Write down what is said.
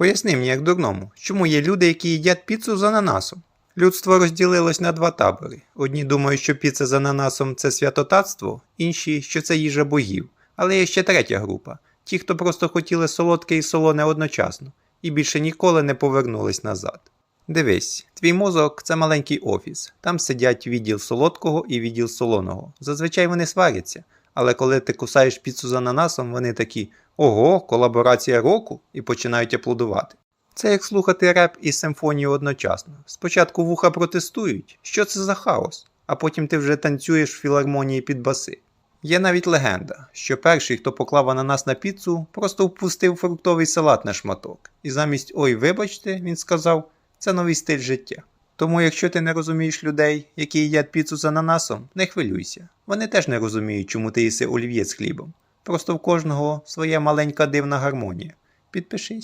Поясни мені, як дурному, чому є люди, які їдять піцу з ананасом? Людство розділилось на два табори. Одні думають, що піца з ананасом це святотатство, інші, що це їжа богів. Але є ще третя група ті, хто просто хотіли солодке і солоне одночасно, і більше ніколи не повернулись назад. Дивись, твій мозок це маленький офіс. Там сидять відділ солодкого і відділ солоного. Зазвичай вони сваряться, але коли ти кусаєш піцу з ананасом, вони такі ого, колаборація року і починають аплодувати. Це як слухати реп і симфонію одночасно. Спочатку вуха протестують, що це за хаос, а потім ти вже танцюєш в філармонії під баси. Є навіть легенда, що перший, хто поклав ананас на піцу, просто впустив фруктовий салат на шматок, і замість ой, вибачте, він сказав, це новий стиль життя. Тому, якщо ти не розумієш людей, які їдять піцу з ананасом, не хвилюйся. Вони теж не розуміють, чому ти їси олів'є з хлібом. Просто в кожного своя маленька дивна гармонія. Підпишись.